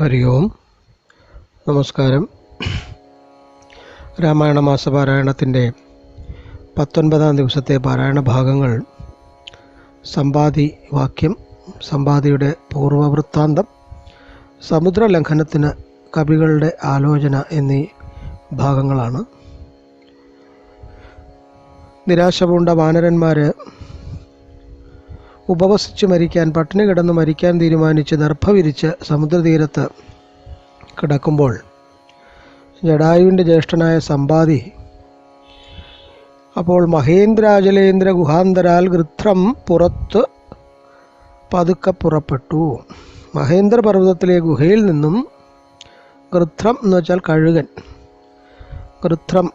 ഹരി ഓം നമസ്കാരം രാമായണ മാസപാരായണത്തിന്റെ പത്തൊൻപതാം ദിവസത്തെ പാരായണ ഭാഗങ്ങൾ സമ്പാദി വാക്യം സമ്പാദിയുടെ പൂർവവൃത്താന്തം സമുദ്രലംഘനത്തിന് കവികളുടെ ആലോചന എന്നീ ഭാഗങ്ങളാണ്. നിരാശ പൂണ്ട വാനരന്മാർ ഉപവസിച്ച് മരിക്കാൻ പട്ടിണി കിടന്ന് മരിക്കാൻ തീരുമാനിച്ച് ദർഭവിരിച്ച് സമുദ്രതീരത്ത് കിടക്കുമ്പോൾ ജഡായുവിന്റെ ജ്യേഷ്ഠനായ സമ്പാതി അപ്പോൾ മഹേന്ദ്രാചലേന്ദ്ര ഗുഹാന്തരാൽ ഗൃത്രം പുറത്ത് പതുക്കെ പുറപ്പെട്ടു. മഹേന്ദ്ര പർവതത്തിലെ ഗുഹയിൽ നിന്നും ഗൃത്രം എന്ന് വെച്ചാൽ കഴുകൻ ഗൃത്രം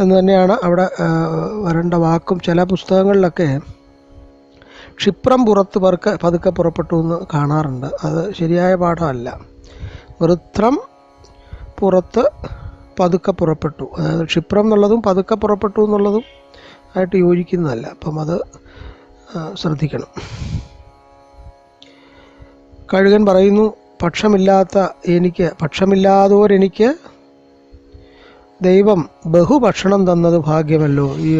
എന്ന് തന്നെയാണ് അവിടെ വരേണ്ട വാക്കും ചില പുസ്തകങ്ങളിലൊക്കെ ക്ഷിപ്രം പുറത്ത് പറുക്കെ പതുക്കെ പുറപ്പെട്ടു എന്ന് കാണാറുണ്ട്. അത് ശരിയായ പാഠമല്ല. വൃത്രം പുറത്ത് പതുക്കെ പുറപ്പെട്ടു. അതായത് ക്ഷിപ്രം എന്നുള്ളതും പതുക്കെ പുറപ്പെട്ടു എന്നുള്ളതും ആയിട്ട് യോജിക്കുന്നതല്ല. അപ്പം അത് ശ്രദ്ധിക്കണം. കഴുകൻ പറയുന്നു പക്ഷമില്ലാത്ത എനിക്ക് പക്ഷമില്ലാതോരെനിക്ക് ദൈവം ബഹുഭക്ഷണം തന്നത് ഭാഗ്യമല്ലോ. ഈ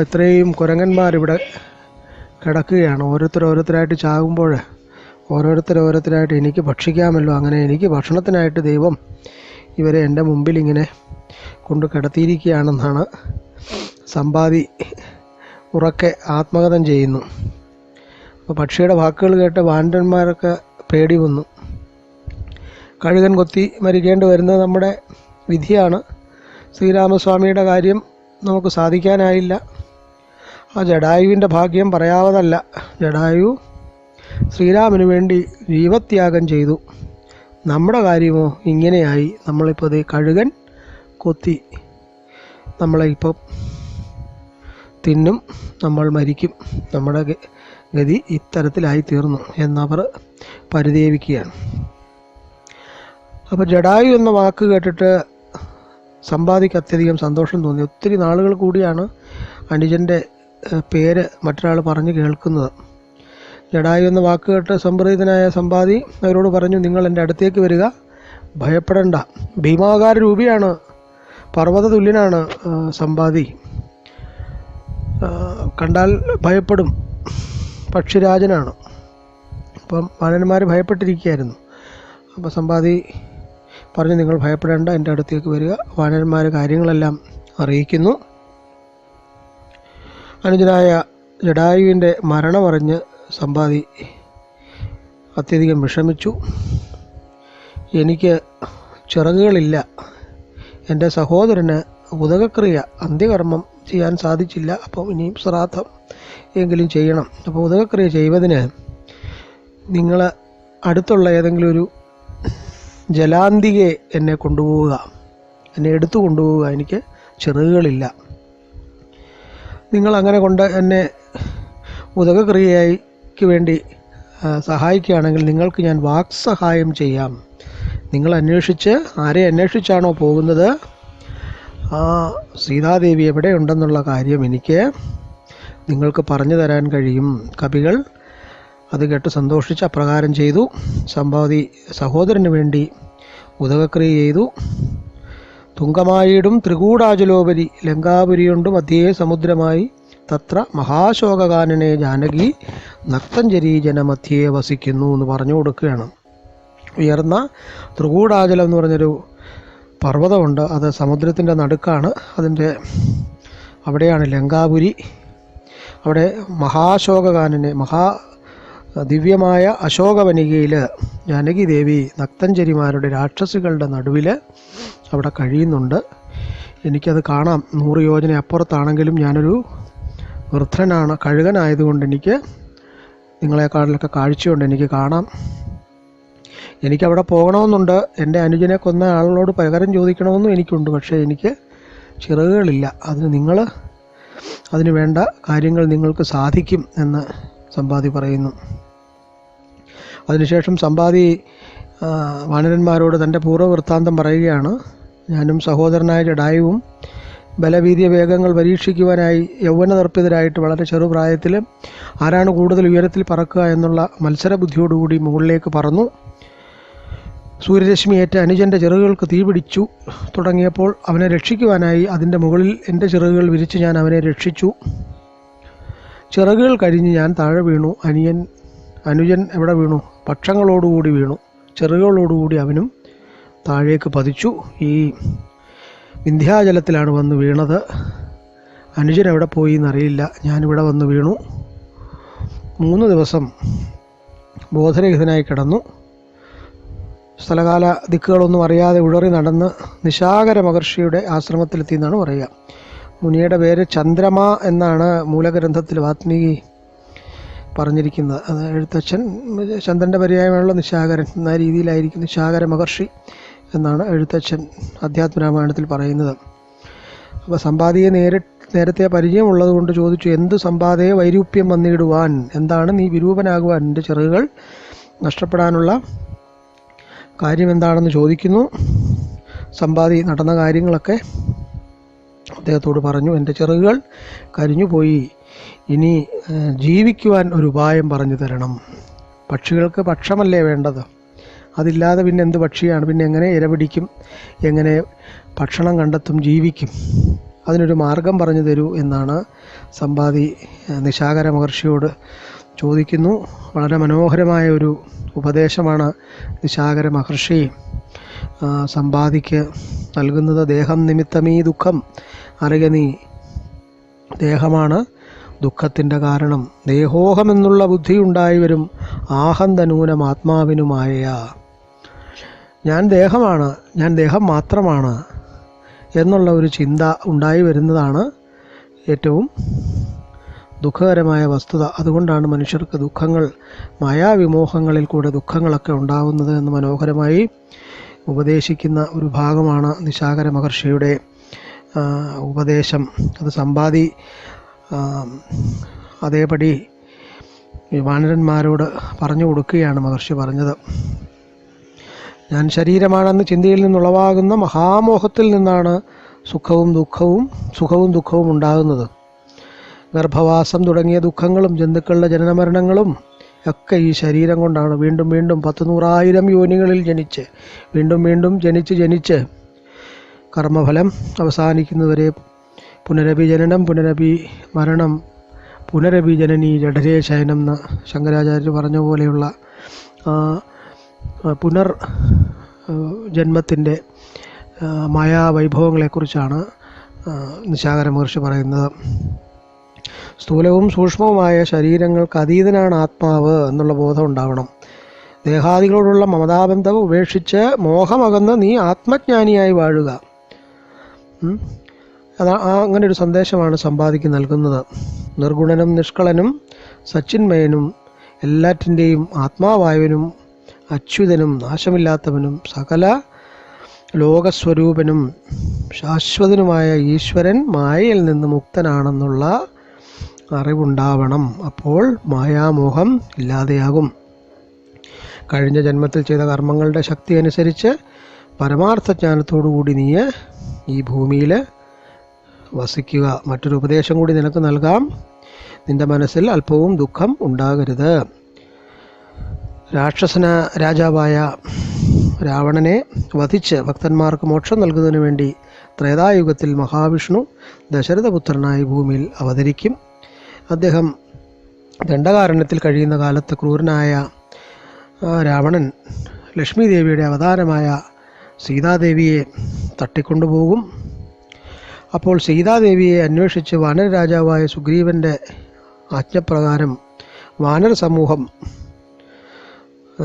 ഇത്രയും കുരങ്ങന്മാരിവിടെ കിടക്കുകയാണ്. ഓരോരുത്തർ ഓരോരുത്തരായിട്ട് ചാകുമ്പോൾ ഓരോരുത്തർ ഓരോരുത്തരായിട്ട് എനിക്ക് ഭക്ഷിക്കാമല്ലോ. അങ്ങനെ എനിക്ക് ഭക്ഷണത്തിനായിട്ട് ദൈവം ഇവരെ എന്റെ മുമ്പിൽ ഇങ്ങനെ കൊണ്ട് കിടത്തിയിരിക്കുകയാണെന്നാണ് സമ്പാദി ഉറക്കെ ആത്മകഥം ചെയ്യുന്നു. അപ്പോൾ പക്ഷിയുടെ വാക്കുകൾ കേട്ട് വാണ്ടന്മാരൊക്കെ പേടി വന്നു. കഴുകൻ കൊത്തി മരിക്കേണ്ടി വരുന്നത് നമ്മുടെ വിധിയാണ്. ശ്രീരാമസ്വാമിയുടെ കാര്യം നമുക്ക് സാധിക്കാനായില്ല. ആ ജഡായുവിന്റെ ഭാഗ്യം പറയാവതല്ല ജഡായു ശ്രീരാമന് വേണ്ടി ജീവത്യാഗം ചെയ്തു. നമ്മുടെ കാര്യമോ ഇങ്ങനെയായി. നമ്മളിപ്പോൾ ദേ കഴുകൻ കൊത്തി നമ്മളെ ഇപ്പം തിന്നും നമ്മൾ മരിക്കും. നമ്മുടെ ഗതി ഇത്തരത്തിലായി തീർന്നു എന്നവർ പരിദേവിക്കുകയാണ്. അപ്പോൾ ജഡായു എന്ന വാക്ക് കേട്ടിട്ട് സമ്പാദിക്ക് അത്യധികം സന്തോഷം തോന്നി. ഒത്തിരി നാളുകൾ കൂടിയാണ് അനുജന്റെ പേര് മറ്റൊരാൾ പറഞ്ഞു കേൾക്കുന്നത്. ജഡായു എന്ന വാക്ക് കേട്ട് സംപ്രീതനായ സമ്പാദി അവരോട് പറഞ്ഞു നിങ്ങൾ എന്റെ അടുത്തേക്ക് വരിക. ഭയപ്പെടണ്ട. ഭീമാകാര രൂപിയാണ്. പർവത തുല്യനാണ് സമ്പാദി. കണ്ടാൽ ഭയപ്പെടും. പക്ഷിരാജനാണ് അപ്പം വാനന്മാർ ഭയപ്പെട്ടിരിക്കുകയായിരുന്നു. അപ്പോൾ സമ്പാദി പറഞ്ഞു നിങ്ങൾ ഭയപ്പെടേണ്ട എന്റെ അടുത്തേക്ക് വരിക. വാനന്മാർ കാര്യങ്ങളെല്ലാം അറിയിക്കുന്നു. അനുജനായ ജഡായുവിന്റെ മരണമറിഞ്ഞ് സമ്പാദി അത്യധികം വിഷമിച്ചു. എനിക്ക് ചിറകുകളില്ല. എന്റെ സഹോദരന് ഉദകക്രിയ അന്ത്യകർമ്മം ചെയ്യാൻ സാധിച്ചില്ല. അപ്പോൾ ഇനിയും ശ്രാദ്ധം എങ്കിലും ചെയ്യണം. അപ്പോൾ ഉദകക്രിയ ചെയ്യുന്നതിന് നിങ്ങൾ അടുത്തുള്ള ഏതെങ്കിലും ഒരു ജലാന്തികയെ എന്നെ കൊണ്ടുപോവുക. എന്നെ എടുത്തു കൊണ്ടുപോവുക. എനിക്ക് ചിറകുകളില്ല. നിങ്ങൾ അങ്ങനെ കൊണ്ട് എന്നെ ഉദകക്രിയയ്ക്ക് വേണ്ടി സഹായിക്കുകയാണെങ്കിൽ നിങ്ങൾക്ക് ഞാൻ വാക്സഹായം ചെയ്യാം. നിങ്ങൾ അന്വേഷിച്ച് ആരെ അന്വേഷിച്ചാണോ പോകുന്നത്? ആ സീതാദേവി എവിടെയുണ്ടെന്നുള്ള കാര്യം എനിക്ക് നിങ്ങൾക്ക് പറഞ്ഞു തരാൻ കഴിയും. കവികൾ അത് കേട്ട് സന്തോഷിച്ച് അപ്രകാരം ചെയ്തു. സമ്പാദി സഹോദരന് വേണ്ടി ഉദകക്രിയ ചെയ്തു. തുങ്കമായിടും ത്രികൂടാചലോപരി ലങ്കാപുരിയുണ്ടും മധ്യേ സമുദ്രമായി തത്ര മഹാശോകഗാനനെ ജാനകി നക്തഞ്ചരി ജനമധ്യേ വസിക്കുന്നു എന്ന് പറഞ്ഞു കൊടുക്കുകയാണ്. ഉയർന്ന ത്രികൂടാചലം എന്ന് പറഞ്ഞൊരു പർവതമുണ്ട്. അത് സമുദ്രത്തിന്റെ നടുക്കാണ്. അതിന്റെ അവിടെയാണ് ലങ്കാപുരി. അവിടെ മഹാശോകഗാനനെ മഹാ ദിവ്യമായ അശോകവനികയിൽ ജാനകി ദേവി നക്തഞ്ചരിമാരുടെ രാക്ഷസികളുടെ നടുവിൽ അവിടെ കഴിയുന്നുണ്ട്. എനിക്കത് കാണാം. നൂറ് യോജന അപ്പുറത്താണെങ്കിലും ഞാനൊരു വൃദ്ധനാണ് കഴുകനായതുകൊണ്ട് എനിക്ക് നിങ്ങളെക്കാളിലൊക്കെ കാഴ്ചയുണ്ട്. എനിക്ക് കാണാം. എനിക്കവിടെ പോകണമെന്നുണ്ട്. എന്റെ അനുജനെ കൊന്ന ആളുകളോട് പകരം ചോദിക്കണമെന്നും എനിക്കുണ്ട്. പക്ഷേ എനിക്ക് ചിറകുകളില്ല. അതിന് നിങ്ങൾ അതിന് വേണ്ട കാര്യങ്ങൾ നിങ്ങൾക്ക് സാധിക്കും എന്ന് സമ്പാദി പറയുന്നു. അതിനുശേഷം സമ്പാദി ആ, വാനരന്മാരോട് തന്റെ പൂർവവൃത്താന്തം പറയുകയാണ്. ഞാനും സഹോദരനായ ജഡായുവും ബലവീര്യ വേഗങ്ങൾ പരീക്ഷിക്കുവാനായി യൗവനതർപ്പിതരായിട്ട് വളരെ ചെറുപ്രായത്തിൽ ആരാണ് കൂടുതൽ ഉയരത്തിൽ പറക്കുക എന്നുള്ള മത്സരബുദ്ധിയോടുകൂടി മുകളിലേക്ക് പറന്നു. സൂര്യരശ്മി ഏറ്റ അനുജന്റെ ചിറകുകൾക്ക് തീപിടിച്ചു തുടങ്ങിയപ്പോൾ അവനെ രക്ഷിക്കുവാനായി അതിന്റെ മുകളിൽ എന്റെ ചിറകുകൾ വിരിച്ച് ഞാൻ അവനെ രക്ഷിച്ചു. ചിറകുകൾ കഴിഞ്ഞ് ഞാൻ താഴെ വീണു. അനിയൻ അനുജൻ എവിടെ വീണു? പക്ഷങ്ങളോടുകൂടി വീണു. ചിറകുകളോടുകൂടി അവനും താഴേക്ക് പതിച്ചു. ഈ വിന്ധ്യാചലത്തിലാണ് വന്ന് വീണത്. അനുജൻ എവിടെ പോയി എന്നറിയില്ല. ഞാനിവിടെ വന്ന് വീണു. മൂന്ന് ദിവസം ബോധരഹിതനായി കിടന്നു. സ്ഥലകാല ദിക്കുകളൊന്നും അറിയാതെ ഉഴറി നടന്ന് നിശാകര മഹർഷിയുടെ ആശ്രമത്തിലെത്തി എന്നാണ് പറയുക. മുനിയുടെ പേര് ചന്ദ്രമ എന്നാണ് മൂലഗ്രന്ഥത്തിൽ വാത്മീകി പറഞ്ഞിരിക്കുന്നത്. അത് എഴുത്തച്ഛൻ ചന്ദ്രന്റെ പര്യായമുള്ള നിശാകരൻ എന്ന രീതിയിലായിരിക്കും നിശാകര മഹർഷി എന്നാണ് എഴുത്തച്ഛൻ അധ്യാത്മരാമായണത്തിൽ പറയുന്നത്. അപ്പോൾ സമ്പാദിയെ നേരി നേരത്തെ പരിചയമുള്ളത് കൊണ്ട് ചോദിച്ചു എന്ത് സമ്പാദയെ വൈരൂപ്യം വന്നിടുവാൻ? എന്താണ് നീ വിരൂപനാകുവാൻ? എന്റെ ചെറുകൾ നഷ്ടപ്പെടാനുള്ള കാര്യം എന്താണെന്ന് ചോദിക്കുന്നു. സമ്പാദി നടന്ന കാര്യങ്ങളൊക്കെ അദ്ദേഹത്തോട് പറഞ്ഞു എന്റെ ചെറുകുകൾ കരിഞ്ഞുപോയി. ഇനി ജീവിക്കുവാൻ ഒരു ഉപായം പറഞ്ഞു തരണം. പക്ഷികൾക്ക് ഭക്ഷമല്ലേ വേണ്ടത്? അതില്ലാതെ പിന്നെ എന്ത് പക്ഷിയാണ്? പിന്നെ എങ്ങനെ ഇരപിടിക്കും എങ്ങനെ ഭക്ഷണം കണ്ടെത്തും? ജീവിക്കും. അതിനൊരു മാർഗം പറഞ്ഞു തരൂ എന്നാണ് സമ്പാദി നിശാകര മഹർഷിയോട് ചോദിക്കുന്നു. വളരെ മനോഹരമായ ഒരു ഉപദേശമാണ് നിശാകര മഹർഷി. സമ്പാദിക്ക് നൽകുന്നത് ദേഹം നിമിത്തമീ ദുഃഖം. അറിയ നീ ദേഹമാണ് ദുഃഖത്തിന്റെ കാരണം. ദേഹോഹമെന്നുള്ള ബുദ്ധി ഉണ്ടായി വരും ആത്മാവിനുമായ ഞാൻ ദേഹമാണ് ഞാൻ ദേഹം മാത്രമാണ് എന്നുള്ള ഒരു ചിന്ത ഉണ്ടായി വരുന്നതാണ് ഏറ്റവും ദുഃഖകരമായ വസ്തുത. അതുകൊണ്ടാണ് മനുഷ്യർക്ക് ദുഃഖങ്ങൾ മായാവിമോഹങ്ങളിൽ കൂടെ ദുഃഖങ്ങളൊക്കെ ഉണ്ടാകുന്നത് എന്ന് മനോഹരമായി ഉപദേശിക്കുന്ന ഒരു ഭാഗമാണ് നിശാകര മഹർഷിയുടെ ഉപദേശം. അത് സമ്പാദി അതേപടി വാനരന്മാരോട് പറഞ്ഞു കൊടുക്കുകയാണ് മഹർഷി പറഞ്ഞത്. ഞാൻ ശരീരമാണെന്ന് ചിന്തയിൽ നിന്നുളവാകുന്ന മഹാമോഹത്തിൽ നിന്നാണ് സുഖവും ദുഃഖവും സുഖവും ദുഃഖവും ഉണ്ടാകുന്നത്. ഗർഭവാസം തുടങ്ങിയ ദുഃഖങ്ങളും ജന്തുക്കളുടെ ജനനമരണങ്ങളും ഒക്കെ ഈ ശരീരം കൊണ്ടാണ് വീണ്ടും വീണ്ടും പത്ത് നൂറായിരം യോനികളിൽ ജനിച്ച് വീണ്ടും വീണ്ടും ജനിച്ച് ജനിച്ച് കർമ്മഫലം അവസാനിക്കുന്നവരെ പുനരഭിജനനം പുനരഭി മരണം പുനരഭിജനനി ജഡരേ ശയനം എന്ന് ശങ്കരാചാര്യർ പറഞ്ഞ പോലെയുള്ള പുനർ ജന്മത്തിന്റെ മായാവൈഭവങ്ങളെക്കുറിച്ചാണ് നിശാകര മഹർഷി പറയുന്നത്. സ്ഥൂലവും സൂക്ഷ്മവുമായ ശരീരങ്ങൾക്ക് അതീതനാണ് ആത്മാവ് എന്നുള്ള ബോധം ഉണ്ടാവണം. ദേഹാദികളോടുള്ള മമതാബന്ധം ഉപേക്ഷിച്ച് മോഹമകന്ന് നീ ആത്മജ്ഞാനിയായി വാഴുക. അതാ അങ്ങനെ ഒരു സന്ദേശമാണ് സമ്പാദിക്ക് നൽകുന്നത്. നിർഗുണനും നിഷ്കളനും സച്ചിന്മയനും എല്ലാറ്റിന്റെയും ആത്മാവായവനും അച്യുതനും നാശമില്ലാത്തവനും സകല ലോകസ്വരൂപനും ശാശ്വതനുമായ ഈശ്വരൻ മായയിൽ നിന്ന് മുക്തനാണെന്നുള്ള അറിവുണ്ടാവണം. അപ്പോൾ മായാമോഹം ഇല്ലാതെയാകും. കഴിഞ്ഞ ജന്മത്തിൽ ചെയ്ത കർമ്മങ്ങളുടെ ശക്തി അനുസരിച്ച് പരമാർത്ഥ കൂടി നീ ഈ ഭൂമിയിൽ വസിക്കുക. മറ്റൊരു ഉപദേശം കൂടി നിനക്ക് നൽകാം. നിന്റെ മനസ്സിൽ അല്പവും ദുഃഖം ഉണ്ടാകരുത്. രാക്ഷസന രാജാവായ രാവണനെ വധിച്ച് ഭക്തന്മാർക്ക് മോക്ഷം നൽകുന്നതിന് വേണ്ടി ത്രേതായുഗത്തിൽ മഹാവിഷ്ണു ദശരഥപുത്രനായി ഭൂമിയിൽ അവതരിക്കും. അദ്ദേഹം ദണ്ഡകാരണ്യത്തിൽ കഴിയുന്ന കാലത്ത് ക്രൂരനായ രാവണൻ ലക്ഷ്മി ദേവിയുടെ അവതാരമായ സീതാദേവിയെ തട്ടിക്കൊണ്ടുപോകും. അപ്പോൾ സീതാദേവിയെ അന്വേഷിച്ച് വാനരരാജാവായ സുഗ്രീവന്റെ ആജ്ഞപ്രകാരം വാനര സമൂഹം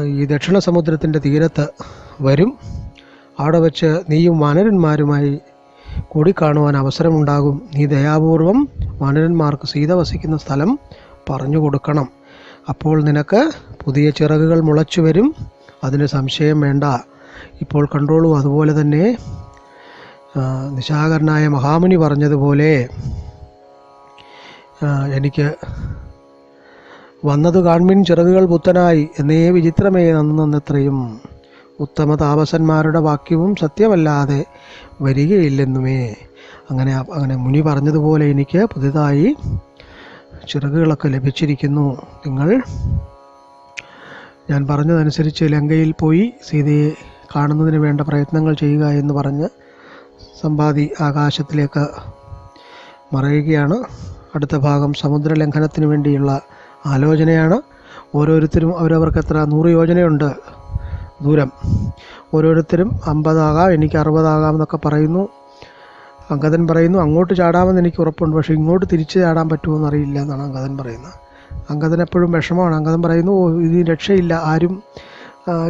ഈ ദക്ഷിണ സമുദ്രത്തിന്റെ തീരത്ത് വരും. അവിടെ വച്ച് നീയും വാനരന്മാരുമായി കൂടിക്കാണുവാൻ അവസരമുണ്ടാകും. നീ ദയാപൂർവം വാനരന്മാർക്ക് സീത വസിക്കുന്ന സ്ഥലം പറഞ്ഞു കൊടുക്കണം. അപ്പോൾ നിനക്ക് പുതിയ ചിറകുകൾ മുളച്ചു വരും. അതിന് സംശയം വേണ്ട. ഇപ്പോൾ കണ്ടോളൂ അതുപോലെ തന്നെ നിശാകരനായ മഹാമുനി പറഞ്ഞതുപോലെ എനിക്ക് വന്നത് കാൺമിൻ ചിറകുകൾ പുത്തനായി. എന്നേ വിചിത്രമേ നന്നെത്രയും. ഉത്തമ താമസന്മാരുടെ വാക്യവും സത്യമല്ലാതെ വരികയില്ലെന്നുമേ. അങ്ങനെ അങ്ങനെ മുനി പറഞ്ഞതുപോലെ എനിക്ക് പുതിയതായി ചിറകുകളൊക്കെ ലഭിച്ചിരിക്കുന്നു. നിങ്ങൾ ഞാൻ പറഞ്ഞതനുസരിച്ച് ലങ്കയിൽ പോയി സീതയെ കാണുന്നതിന് വേണ്ട പ്രയത്നങ്ങൾ ചെയ്യുക എന്ന് പറഞ്ഞ് സമ്പാദി ആകാശത്തിലേക്ക് മറയുകയാണ്. അടുത്ത ഭാഗം സമുദ്രലംഘനത്തിന് വേണ്ടിയുള്ള ആലോചനയാണ്. ഓരോരുത്തരും അവരവർക്ക് എത്ര നൂറ് യോജനയുണ്ട്. ദൂരം. ഓരോരുത്തരും അമ്പതാകാം എനിക്ക് അറുപതാകാം എന്നൊക്കെ പറയുന്നു. അങ്കദൻ പറയുന്നു അങ്ങോട്ട് ചാടാമെന്ന് എനിക്ക് ഉറപ്പുണ്ട് പക്ഷേ ഇങ്ങോട്ട് തിരിച്ച് ചാടാൻ പറ്റുമോ എന്നറിയില്ല എന്നാണ് അങ്കദൻ പറയുന്നത്. അങ്കദൻ എപ്പോഴും വിഷമമാണ്. അങ്കദൻ പറയുന്നു "ഓ, ഇതിന് രക്ഷയില്ല ആരും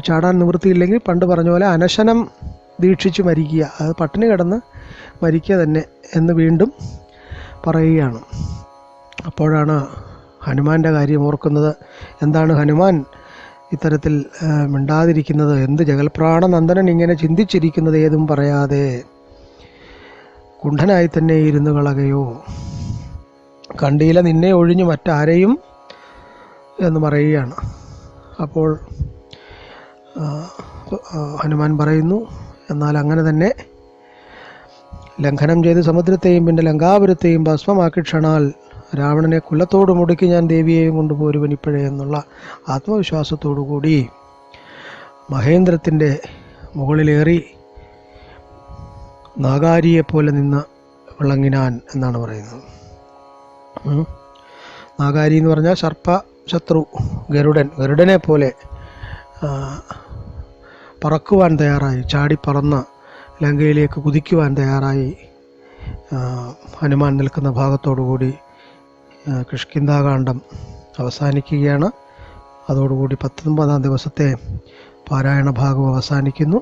ചാടാൻ നിവൃത്തിയില്ലെങ്കിൽ പണ്ട് പറഞ്ഞ പോലെ അനശനം ദീക്ഷിച്ച് മരിക്കുക. അത് പട്ടിണി കിടന്ന് മരിക്കുക തന്നെ എന്ന് വീണ്ടും പറയുകയാണ്. അപ്പോഴാണ് ഹനുമാന്റെ കാര്യം ഓർക്കുന്നത്. എന്താണ് ഹനുമാൻ? ഇത്തരത്തിൽ മിണ്ടാതിരിക്കുന്നത് എന്ത് ജഗൽപ്രാണനന്ദനൻ ഇങ്ങനെ ചിന്തിച്ചിരിക്കുന്നത് ഏതും പറയാതെ കുണ്ഠനായി തന്നെ ഇരുന്നു കളകയോ കണ്ടിയില നിന്നെ ഒഴിഞ്ഞു മറ്റാരെയും എന്ന് പറയുകയാണ്. അപ്പോൾ ഹനുമാൻ പറയുന്നു എന്നാൽ അങ്ങനെ തന്നെ ലംഘനം ചെയ്ത് സമുദ്രത്തെയും പിന്നെ ലങ്കാപുരത്തെയും ഭസ്മമാക്കി ക്ഷണാൽ രാവണനെ കുലത്തോട് മുടക്കി ഞാൻ ദേവിയെയും കൊണ്ടുപോരുവൻ ഇപ്പോഴേ എന്നുള്ള ആത്മവിശ്വാസത്തോടു കൂടി മഹേന്ദ്രത്തിന്റെ മുകളിലേറി നാഗാരിയെപ്പോലെ നിന്ന് വിളങ്ങിനാൻ എന്നാണ് പറയുന്നത്. നാഗാരി എന്ന് പറഞ്ഞാൽ സർപ്പ ശത്രു ഗരുഡൻ. ഗരുഡനെ പോലെ പറക്കുവാൻ തയ്യാറായി ചാടി പറന്ന് ലങ്കയിലേക്ക് കുതിക്കുവാൻ തയ്യാറായി ഹനുമാൻ നിൽക്കുന്ന ഭാഗത്തോടുകൂടി കിഷ്കിന്താകാന്ഡം അവസാനിക്കുകയാണ്. അതോടുകൂടി പത്തൊമ്പതാം ദിവസത്തെ പാരായണ ഭാഗം അവസാനിക്കുന്നു.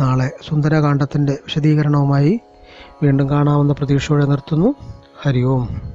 നാളെ സുന്ദരകാന്ഡത്തിന്റെ വിശദീകരണവുമായി വീണ്ടും കാണാമെന്ന പ്രതീക്ഷയോടെ നിർത്തുന്നു. ഹരി ഓം